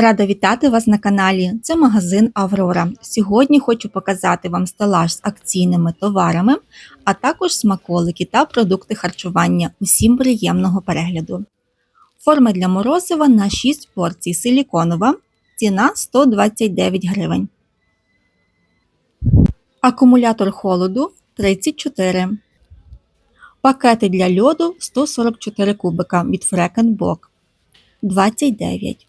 Рада вітати вас на каналі. Це магазин Аврора. Сьогодні хочу показати вам стелаж з акційними товарами, а також смаколики та продукти харчування. Усім приємного перегляду. Форма для морозива на 6 порцій силіконова. Ціна 129 гривень. Акумулятор холоду 34. Пакети для льоду 144 кубика від Фрекенбок 29.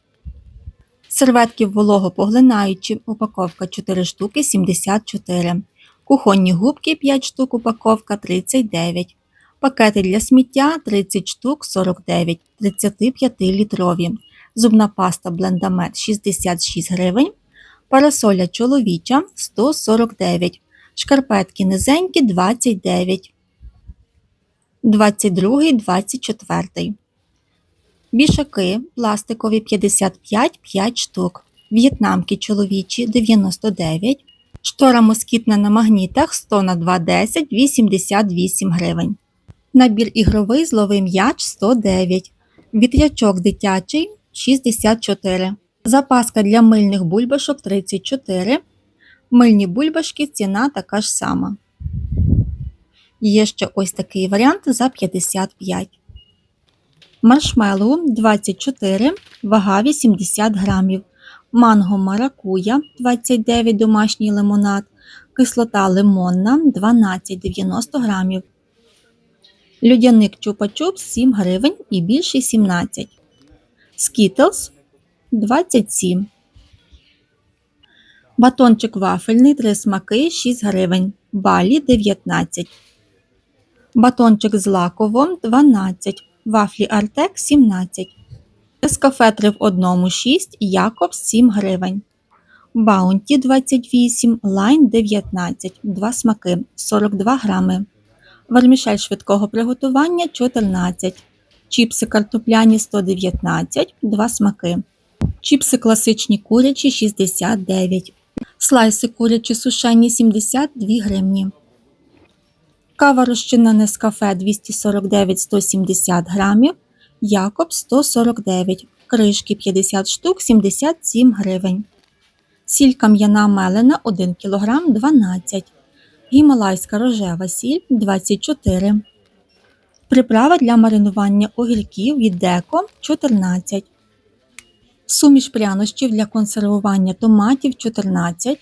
Серветки вологопоглинаючі, упаковка 4 штуки 74. Кухонні губки 5 штук, упаковка 39. Пакети для сміття 30 штук 49, 35 літрові. Зубна паста Блендамет 66 гривень. Парасоля чоловіча 149. Шкарпетки низенькі 29. 22, 24. Вішаки пластикові 55 5 штук. В'єтнамки чоловічі 99. Штора москітна на магнітах 100 на 210 88 гривень. Набір ігровий зловий м'яч 109. Вітрячок дитячий 64. Запаска для мильних бульбашок 34. Мильні бульбашки ціна така ж сама. Є ще ось такий варіант за 55. Маршмеллоу 24, вага 80 грамів. Манго маракуя 29 домашній лимонад. Кислота лимонна 12,90 грамів. Людяник чупа-чуп 7 гривень і більший 17. Скітлз 27. Батончик вафельний 3 смаки 6 гривень. Балі 19. Батончик з лаковом 12. Вафлі Артек 17. Нескафе 3 в одному 6, Якобс 7 гривень. Баунті 28, Лайн 19, 2 смаки 42 грами. Вермішель швидкого приготування 14. Чіпси картопляні 119, 2 смаки. Чіпси класичні курячі 69. Слайси курячі сушені 72 гривні. Кава розчинна Нескафе 249-170 грамів, Якоб 149, кришки 50 штук 77 гривень. Сіль кам'яна мелена 1 кг 12 Гімалайська рожева сіль 24 Приправа для маринування огірків від деко 14 Суміш прянощів для консервування томатів 14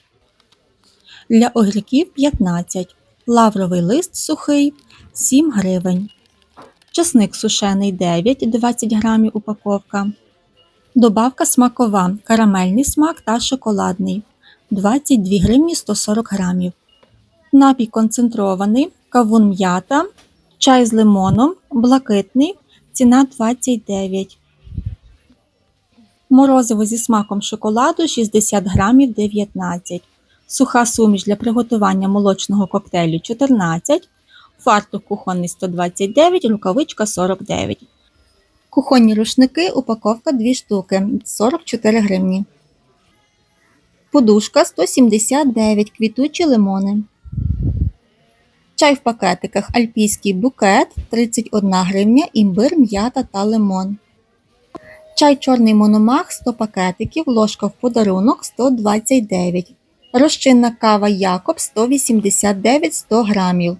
Для огірків 15 лавровий лист сухий 7 гривень. Часник сушений 9 20 грамів упаковка. Добавка смакова, карамельний смак та шоколадний 22 гривні 140 грамів. Напій концентрований, кавун м'ята, чай з лимоном, блакитний, ціна 29. Морозиво зі смаком шоколаду 60 грамів 19 суха суміш для приготування молочного коктейлю 14, фартух кухонний 129, рукавичка 49. Кухонні рушники, упаковка 2 штуки 44 гривні. Подушка 179 квітучі лимони. Чай в пакетиках альпійський букет 31 гривня, імбир, м'ята та лимон. Чай чорний мономах 100 пакетиків, ложка в подарунок 129 Розчинна кава Якобс 189 100 грамів.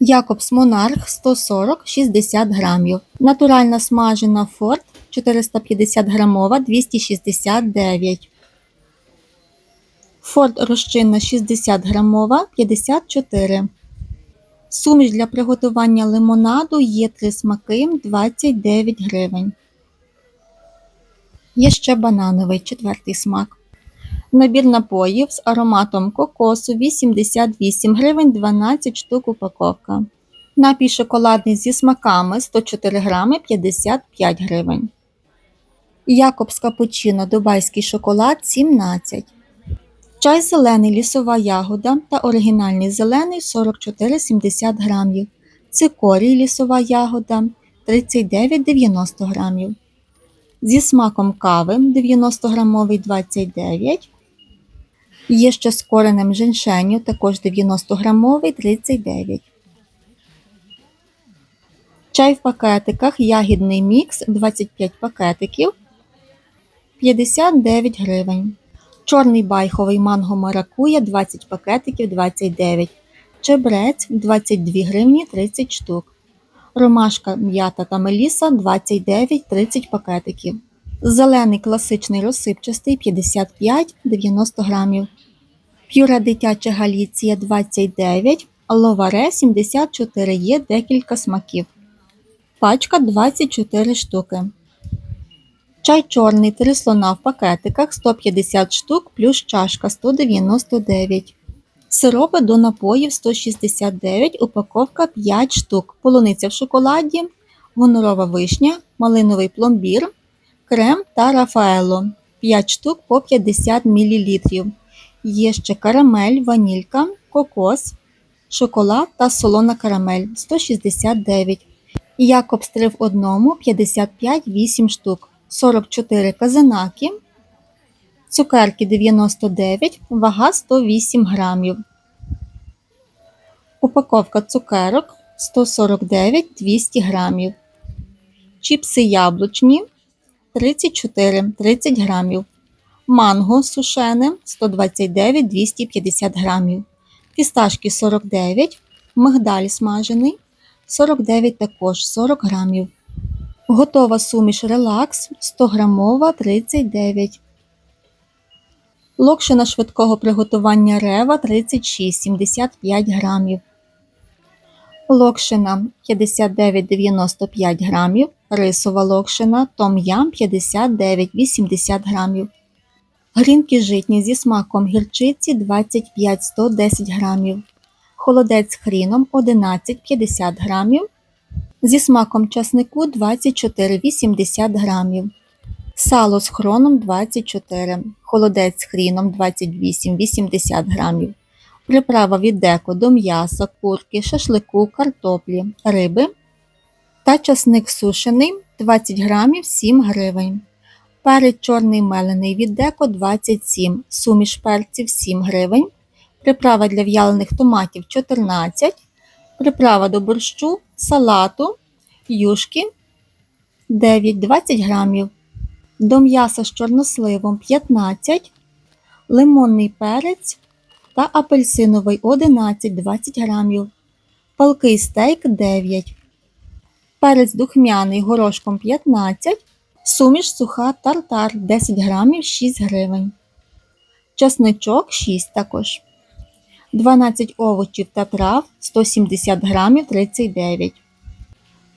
Якобс Монарх 140 60 грамів. Натуральна смажена Форт 450 грамова 269. Форт розчинна 60 грамова 54. Суміш для приготування лимонаду є 3 смаки 29 гривень. Є ще банановий четвертий смак. Набір напоїв з ароматом кокосу 88 гривень 12 штук упаковка. Напій шоколадний зі смаками 104 грами 55 гривень. Якобс капучино Дубайський шоколад 17. Чай зелений лісова ягода та оригінальний зелений 44,70 грамів. Цикорій лісова ягода 39,90 грамів. Зі смаком кави 90 грамовий 29 Є ще з коренем женьшеню, також 90 грамовий 39. Чай в пакетиках, ягідний мікс 25 пакетиків 59 гривень. Чорний байховий манго маракуя 20 пакетиків 29. Чебрець 22 гривні 30 штук. Ромашка м'ята та меліса 29 30 пакетиків. Зелений класичний розсипчастий 55 90 грамів. П'юре дитяча галіція 29, ловаре 74 є декілька смаків. Пачка 24 штуки. Чай чорний 3 слона в пакетиках 150 штук плюс чашка 199. Сиропи до напоїв 169, упаковка 5 штук. Полуниця в шоколаді, гонорова вишня, малиновий пломбір, крем та рафаело 5 штук по 50 мл. Є ще карамель, ванілька, кокос, шоколад та солона карамель 169. Якоб стрив одному 55 8 штук, 44 казанаки, цукерки 99, вага 108 грамів. Упаковка цукерок 149 200 грамів. Чіпси яблучні 34 30 грамів. Манго сушене 129 250 грамів. Фісташки 49, мигдаль смажений 49 також 40 грамів. Готова суміш релакс 100 грамова 39. Локшина швидкого приготування рева 36 75 грамів. Локшина 59,95 грамів. Рисова локшина том-ям 59,80 грамів. Грінки житні зі смаком гірчиці 25-110 грамів. Холодець з хріном 11,50 грамів. Зі смаком часнику 24,80 грамів. Сало з хроном 24, холодець з хріном 28,80 грамів. Приправа від деко до м'яса, курки, шашлику, картоплі, риби та часник сушений 20 грамів 7 гривень. Перець чорний мелений від деко 27, суміш перців 7 гривень. Приправа для в'ялених томатів 14, приправа до борщу, салату, юшки 9-20 грамів. До м'яса з чорносливом 15, лимонний перець та апельсиновий 11-20 грамів, палкий стейк 9, перець духмяний горошком 15, суміш суха тартар 10 грамів 6 гривень, часничок 6 також, 12 овочів та трав 170 грамів 39.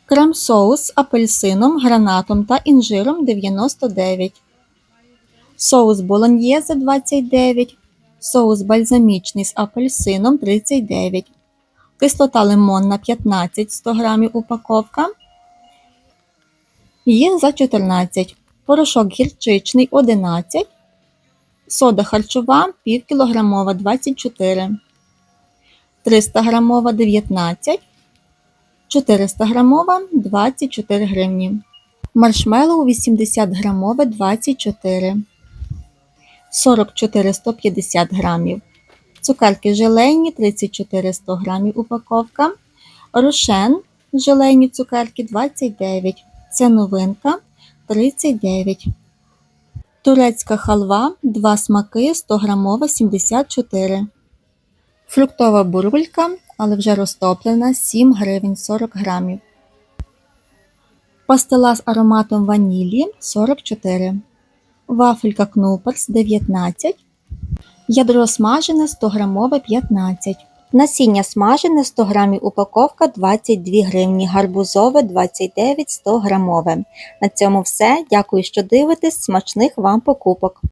Крем-соус з апельсином, гранатом та інжиром 99. Соус болоньєзе 29. Соус бальзамічний з апельсином 39. Кислота лимонна 15 100 г упаковка. Є за 14. Порошок гірчичний 11. Сода харчова пів кілограмова 24. 300 грамова 19. 400 грамова 24 гривні. Маршмеллоу 80 грамове 24. 44 150 грамів. Цукерки желейні 34 100 грамів упаковка. Рошен желейні цукерки 29. Це новинка 39. Турецька халва 2 смаки 100 грамова 74. Фруктова бурулька, але вже розтоплена 7 гривень 40 грамів. Пастила з ароматом ванілі 44. Вафелька Кнуперс 19. Ядро смажене 100 грамове 15. Насіння смажене 100 грамів упаковка 22 гривні, гарбузове 29 100 грамове. На цьому все. Дякую, що дивитесь. Смачних вам покупок!